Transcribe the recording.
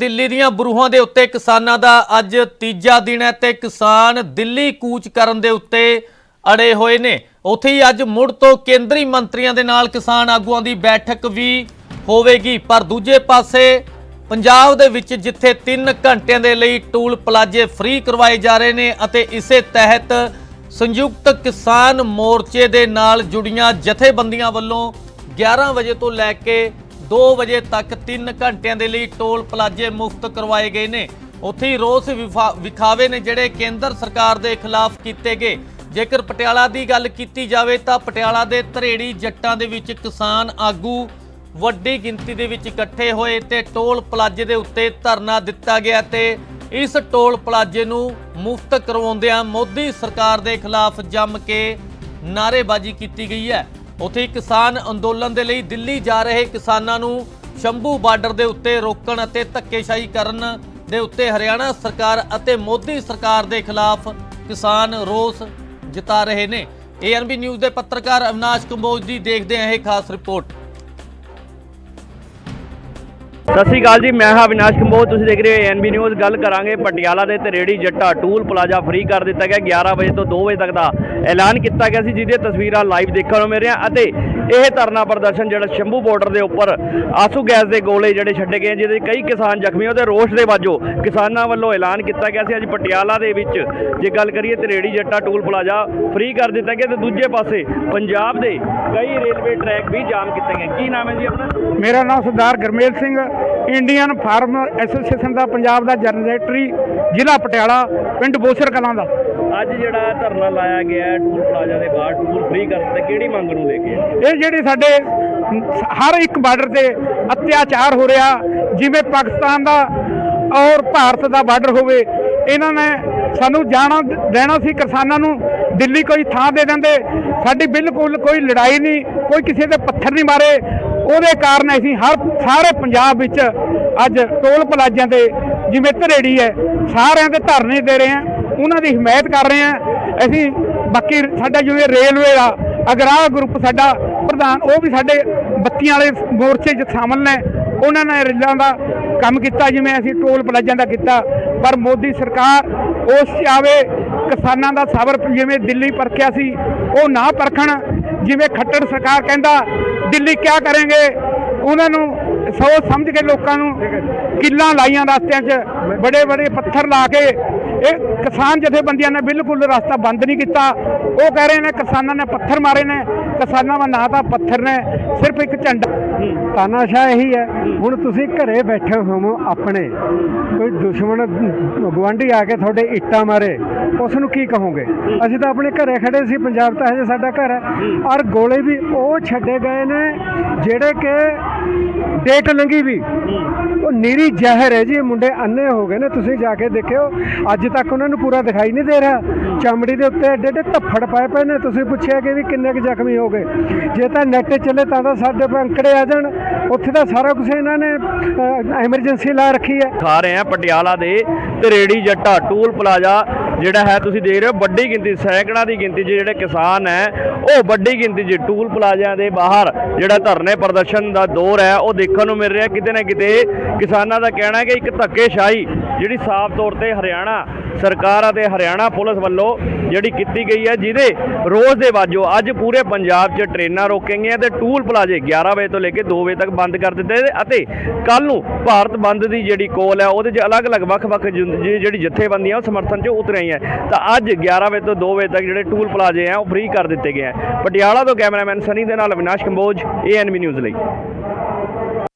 ਦਿੱਲੀ ਦੀਆਂ ਬਰੂਹਾਂ ਦੇ ਉੱਤੇ ਕਿਸਾਨਾਂ ਦਾ ਅੱਜ ਤੀਜਾ ਦਿਨ ਹੈ ਤੇ ਕਿਸਾਨ ਦਿੱਲੀ ਕੂਚ ਕਰਨ ਦੇ ਉੱਤੇ ਅੜੇ ਹੋਏ ਨੇ। ਉੱਥੇ ਹੀ ਅੱਜ ਮੁੜ ਤੋਂ ਕੇਂਦਰੀ ਮੰਤਰੀਆਂ ਦੇ ਨਾਲ ਕਿਸਾਨ ਆਗੂਆਂ ਦੀ ਬੈਠਕ ਵੀ ਹੋਵੇਗੀ। ਪਰ ਦੂਜੇ ਪਾਸੇ ਪੰਜਾਬ ਦੇ ਵਿੱਚ ਜਿੱਥੇ 3 ਘੰਟਿਆਂ ਦੇ ਲਈ ਟੂਲ ਪਲਾਜੇ ਫ੍ਰੀ ਕਰਵਾਏ ਜਾ ਰਹੇ ਨੇ ਅਤੇ ਇਸੇ ਤਹਿਤ ਸੰਯੁਕਤ ਕਿਸਾਨ ਮੋਰਚੇ ਦੇ ਨਾਲ ਜੁੜੀਆਂ ਜਥੇਬੰਦੀਆਂ ਵੱਲੋਂ 11 ਵਜੇ ਤੋਂ ਲੈ ਕੇ 2 ਵਜੇ ਤੱਕ 3 ਘੰਟਿਆਂ ਦੇ ਲਈ ਟੋਲ ਪਲਾਜੇ ਮੁਫਤ ਕਰਵਾਏ ਗਏ ਨੇ। ਉੱਥੇ ਹੀ ਰੋਸ ਵਿਫਾ- ਵਿਖਾਵੇ ਨੇ ਜਿਹੜੇ ਕੇਂਦਰ ਸਰਕਾਰ ਦੇ ਖਿਲਾਫ ਕੀਤੇ ਗਏ। ਜੇਕਰ ਪਟਿਆਲਾ ਦੀ ਗੱਲ ਕੀਤੀ ਜਾਵੇ ਤਾਂ ਪਟਿਆਲਾ ਦੇ ਧਰੇੜੀ ਜੱਟਾਂ ਦੇ ਵਿੱਚ ਕਿਸਾਨ ਆਗੂ ਵੱਡੀ ਗਿਣਤੀ ਦੇ ਵਿੱਚ ਇਕੱਠੇ ਹੋਏ ਤੇ ਟੋਲ ਪਲਾਜੇ ਦੇ ਉੱਤੇ ਧਰਨਾ ਦਿੱਤਾ ਗਿਆ ਤੇ ਇਸ ਟੋਲ ਪਲਾਜੇ ਨੂੰ ਮੁਫਤ ਕਰਵਾਉਂਦਿਆਂ ਮੋਦੀ ਸਰਕਾਰ ਦੇ ਖਿਲਾਫ ਜੰਮ ਕੇ ਨਾਅਰੇਬਾਜ਼ੀ ਕੀਤੀ ਗਈ ਹੈ। ਉੱਥੇ ਕਿਸਾਨ ਅੰਦੋਲਨ ਦੇ ਲਈ ਦਿੱਲੀ ਜਾ ਰਹੇ ਕਿਸਾਨਾਂ ਨੂੰ ਸ਼ੰਭੂ ਬਾਰਡਰ ਦੇ ਉੱਤੇ ਰੋਕਣ ਅਤੇ ਧੱਕੇਸ਼ਾਹੀ ਕਰਨ ਦੇ ਉੱਤੇ ਹਰਿਆਣਾ ਸਰਕਾਰ ਅਤੇ ਮੋਦੀ ਸਰਕਾਰ ਦੇ ਖਿਲਾਫ ਕਿਸਾਨ ਰੋਸ ਜਤਾ ਰਹੇ ਨੇ। ਏਐਨਬੀ ਨਿਊਜ਼ ਦੇ ਪੱਤਰਕਾਰ ਅਵਿਨਾਸ਼ ਕੰਬੋਜ ਦੀ ਦੇਖਦੇ ਹਾਂ ਇਹ ਖਾਸ ਰਿਪੋਰਟ। ਸਤਿ ਸ਼੍ਰੀ ਅਕਾਲ ਜੀ, ਮੈਂ ਹਾਂ ਅਵਿਨਾਸ਼ ਕੰਬੋਜ ਤੁਸੀਂ ਦੇਖ ਰਹੇ ਹੋ ਐਨਬੀ ਨਿਊਜ਼ ਗੱਲ ਕਰਾਂਗੇ ਪਟਿਆਲਾ ਦੇ Taredi Jatta toll plaza free ਕਰ ਦਿੱਤਾ ਗਿਆ 11 ਵਜੇ ਤੋਂ 2 ਵਜੇ ਤੱਕ ਦਾ ਐਲਾਨ ਕੀਤਾ ਗਿਆ ਸੀ, ਜਿਹਦੀਆਂ ਤਸਵੀਰਾਂ ਲਾਈਵ ਦੇਖਣ ਨੂੰ ਮਿਲ ਰਹੀਆਂ ਅਤੇ ਇਹ ਧਰਨਾ ਪ੍ਰਦਰਸ਼ਨ ਜਿਹੜਾ ਸ਼ੰਭੂ ਬਾਰਡਰ ਦੇ ਉੱਪਰ ਆਸੂ ਗੈਸ ਦੇ ਗੋਲੇ ਜਿਹੜੇ ਛੱਡੇ ਗਏ, ਜਿਹਦੇ ਕਈ ਕਿਸਾਨ ਜ਼ਖਮੀ ਉਹਦੇ ਰੋਸ਼ ਦੇ ਵਾਜੋ ਕਿਸਾਨਾਂ ਵੱਲੋਂ ਐਲਾਨ ਕੀਤਾ ਗਿਆ ਸੀ। ਅੱਜ ਪਟਿਆਲਾ ਦੇ ਵਿੱਚ ਜੇ ਗੱਲ ਕਰੀਏ Taredi Jatta toll plaza free ਕਰ ਦਿੱਤਾ ਗਿਆ ਤੇ ਦੂਜੇ ਪਾਸੇ ਪੰਜਾਬ ਦੇ ਕਈ ਰੇਲਵੇ ਟਰੈਕ ਵੀ ਜਾਮ ਕੀਤੇ ਗਏ। ਕੀ ਨਾਮ ਹੈ ਜੀ ਆਪਣਾ? ਮੇਰਾ ਨਾਮ Sardar Garmel Singh Indian farm association ਦਾ ਪੰਜਾਬ ਦਾ ਜਨਰਲ ਸੈਕਟਰੀ ਜ਼ਿਲ੍ਹਾ ਪਟਿਆਲਾ ਪਿੰਡ ਬੋਸਰ ਕਲਾਂ ਦਾ। ਅੱਜ ਜਿਹੜਾ ਧਰਨਾ ਲਾਇਆ ਗਿਆ ਟੂਲ ਪਲਾਜ਼ਾ ਦੇ ਬਾਹਰ ਟੂਲ ਫ੍ਰੀ ਕਰ ਦਿੱਤਾ ਕਿਹੜੀ ਮੰਗ ਨੂੰ ਲੈ ਕੇ ਇਹ ਜਿਹੜੇ ਸਾਡੇ ਹਰ ਇੱਕ ਬਾਰਡਰ ਤੇ ਅਤਿਆਚਾਰ ਹੋ ਰਿਹਾ ਜਿਵੇਂ ਪਾਕਿਸਤਾਨ ਦਾ ਔਰ ਭਾਰਤ ਦਾ ਬਾਰਡਰ ਹੋਵੇ ਇਹਨਾਂ ਨੇ ਸਾਨੂੰ ਜਾਣਾ ਦੇਣਾ ਸੀ ਕਿਸਾਨਾਂ ਨੂੰ ਦਿੱਲੀ ਕੋਈ ਥਾਂ ਦੇ ਦਿੰਦੇ ਸਾਡੀ ਬਿਲਕੁਲ ਕੋਈ ਲੜਾਈ ਨਹੀਂ ਕੋਈ ਕਿਸੇ ਦੇ ਪੱਥਰ ਨਹੀਂ ਮਾਰੇ ਉਹਦੇ ਕਾਰਨ ਅਸੀਂ ਹਰ, ਸਾਰੇ ਪੰਜਾਬ ਵਿੱਚ ਅੱਜ ਟੋਲ ਪਲਾਜ਼ਿਆਂ ਤੇ ਜਿਵੇਂ ਧਰੇੜੀ ਹੈ, ਸਾਰਿਆਂ ਦੇ ਧਰਨੇ ਦੇ ਰਹੇ ਹਾਂ, ਉਹਨਾਂ ਦੀ ਹਮਾਇਤ ਕਰ ਰਹੇ ਹਾਂ। ਅਸੀਂ ਬਾਕੀ ਸਾਡਾ ਜਿਵੇਂ ਰੇਲਵੇ ਦਾ ਅਗਰਾਹ ਗਰੁੱਪ ਸਾਡਾ ਪ੍ਰਧਾਨ, ਉਹ ਵੀ ਸਾਡੇ ਬੱਤੀਆਂ ਵਾਲੇ ਮੋਰਚੇ 'ਚ ਸ਼ਾਮਲ ਨੇ। ਉਹਨਾਂ ਨੇ ਰੇਲਾਂ ਦਾ ਕੰਮ ਕੀਤਾ, ਜਿਵੇਂ ਅਸੀਂ ਟੋਲ ਪਲਾਜ਼ਿਆਂ ਦਾ ਕੀਤਾ। ਪਰ ਮੋਦੀ ਸਰਕਾਰ ਉਸ 'ਚ ਆਵੇ ਕਿਸਾਨਾਂ ਦਾ ਸਬਰ, ਜਿਵੇਂ ਦਿੱਲੀ ਪਰਖਿਆ ਸੀ, ਉਹ ਨਾ ਪਰਖਣ। ਜਿਵੇਂ ਖੱਟੜ ਸਰਕਾਰ ਕਹਿੰਦਾ ਦਿੱਲੀ ਕਿਆ ਕਰਨਗੇ ਉਹਨਾਂ ਨੂੰ ਸੋਚ ਸਮਝ ਕੇ ਲੋਕਾਂ ਨੂੰ ਕਿੱਲਾਂ ਲਾਈਆਂ ਰਸਤਿਆਂ 'ਚ ਬੜੇ ਬੜੇ ਪੱਥਰ ਲਾ ਕੇ। ਇਹ ਕਿਸਾਨ ਜਥੇਬੰਦੀਆਂ ਨੇ ਬਿਲਕੁਲ ਰਸਤਾ ਬੰਦ ਨਹੀਂ ਕੀਤਾ। ਉਹ ਕਹਿ ਰਹੇ ਨੇ ਕਿਸਾਨਾਂ ਨੇ ਪੱਥਰ ਮਾਰੇ ਨੇ। ਕਿਸਾਨਾਂ ਦਾ ਨਾਂ ਤਾਂ ਪੱਥਰ ਨੇ ਸਿਰਫ ਇੱਕ ਝੰਡਾ। ਤਾਨਾਸ਼ਾਹ ਇਹੀ ਹੈ। ਹੁਣ ਤੁਸੀਂ ਘਰੇ ਬੈਠੇ ਹੋਵੋ ਆਪਣੇ। ਕੋਈ ਦੁਸ਼ਮਣ ਗਵਾਂਢੀ ਆ ਕੇ ਤੁਹਾਡੇ ਇੱਟਾਂ ਮਾਰੇ ਉਸ ਨੂੰ ਕੀ ਕਹੋਗੇ? ਅਸੀਂ ਤਾਂ ਆਪਣੇ ਘਰੇ ਖੜੇ ਸੀ ਪੰਜਾਬ ਤਾਂ ਹਜੇ ਸਾਡਾ ਘਰ ਹੈ। ਔਰ ਗੋਲੇ ਵੀ ਉਹ ਛੱਡੇ ਗਏ ਨੇ ਜਿਹੜੇ ਕਿ ਡੇਟ ਲੰਗੀ ਵੀ। ਉਹ ਨੀਰੀ ਜ਼ਹਿਰ ਹੈ ਜੀ ਇਹ ਮੁੰਡੇ ਅੰਨੇ ਹੋ ਗਏ ਨੇ ਤੁਸੀਂ ਜਾ ਕੇ ਦੇਖਿਓ। ਅੱਜ ਤੱਕ ਉਹਨਾਂ ਨੂੰ ਪੂਰਾ ਦਿਖਾਈ ਨਹੀਂ ਦੇ ਰਿਹਾ। ਚਮੜੀ ਦੇ ਉੱਤੇ ਏਡੇ ਏਡੇ ਧੱਫੜ ਪਏ ਪਏ ਨੇ। ਤੁਸੀਂ ਪੁੱਛਿਆ ਕਿ ਵੀ ਕਿੰਨੇ ਕੁ ਜ਼ਖਮੀ ਹੋ ਗਏ। ਜੇ ਤਾਂ ਨੈਟ ਚੱਲੇ ਤਾਂ ਤਾਂ ਸਾਡੇ ਅੰਕੜੇ ਆ ਜਾਣ। ਉੱਥੇ ਤਾਂ ਸਾਰਾ ਕੁਝ ਇਹਨਾਂ ਨੇ ਐਮਰਜੈਂਸੀ ਲਾ ਰੱਖੀ ਹੈ। ਖਾ ਰਹੇ ਆ ਪਟਿਆਲਾ ਦੇ। ਤਰੇੜੀ ਜੱਟਾ ਟੂਲ ਪਲਾਜ਼ਾ ਜਿਹੜਾ ਹੈ ਤੁਸੀਂ ਦੇਖ ਰਹੇ ਹੋ ਵੱਡੀ ਗਿਣਤੀ, ਸੈਂਕੜਾਂ ਦੀ ਗਿਣਤੀ 'ਚ ਜਿਹੜੇ ਕਿਸਾਨ ਹੈ, ਉਹ ਵੱਡੀ ਗਿਣਤੀ 'ਚ ਟੂਲ ਪਲਾਜ਼ਿਆਂ ਦੇ ਬਾਹਰ ਜਿਹੜਾ ਧਰਨੇ ਪ੍ਰਦਰਸ਼ਨ ਦਾ ਦੌਰ ਹੈ, ਉਹ ਦੇਖਣ ਨੂੰ ਮਿਲ ਰਿਹਾ। ਕਿਤੇ ਨਾ ਕਿਤੇ ਕਿਸਾਨਾਂ ਦਾ ਕਹਿਣਾ ਹੈ ਕਿ ਇੱਕ ਧੱਕੇਸ਼ਾਹੀ ਜਿਹੜੀ ਸਾਫ਼ ਤੌਰ ਤੇ ਹਰਿਆਣਾ ਸਰਕਾਰ ਅਤੇ ਹਰਿਆਣਾ ਪੁਲਿਸ ਵੱਲੋਂ ਜਿਹੜੀ ਕੀਤੀ ਗਈ ਹੈ, ਜਿਹਦੇ ਰੋਜ਼ ਦੇ ਬਾਜੋ ਅੱਜ ਪੂਰੇ ਪੰਜਾਬ 'ਚ ਟ੍ਰੇਨਾਂ ਰੋਕੀਆਂ ਗਈਆਂ ਤੇ ਟੂਲ ਪਲਾਜ਼ੇ 11 ਵਜੇ ਤੋਂ ਲੈ ਕੇ 2 ਵਜੇ ਤੱਕ ਬੰਦ ਕਰ ਦਿੱਤੇ ਅਤੇ ਕੱਲ ਨੂੰ ਭਾਰਤ ਬੰਦ ਦੀ ਜਿਹੜੀ ਕੋਲ ਹੈ, ਉਹਦੇ 'ਚ ਅਲੱਗ-ਅਲੱਗ, ਵੱਖ-ਵੱਖ ਜੁ- ਜਿਹੜੀ ਜਿਹੜੀ ਜਥੇਬੰਦੀਆਂ ਉਹ ਸਮਰਥਨ 'ਚ ਉਤਰੀਆਂ ਤਾਂ ਅੱਜ 11 ਵਜੇ ਤੋਂ 2 ਵਜੇ ਤੱਕ ਜਿਹੜੇ ਟੂਲ ਪਲਾਜ਼ੇ ਆ ਉਹ ਫ੍ਰੀ ਕਰ ਦਿੱਤੇ ਗਏ ਆ ਪਟਿਆਲਾ ਤੋਂ ਕੈਮਰਾਮੈਨ ਸਨੀ ਦੇ ਨਾਲ ਅਵਿਨਾਸ਼ ਕੰਬੋਜ ਏਐਨਬੀ ਨਿਊਜ਼ ਲਈ।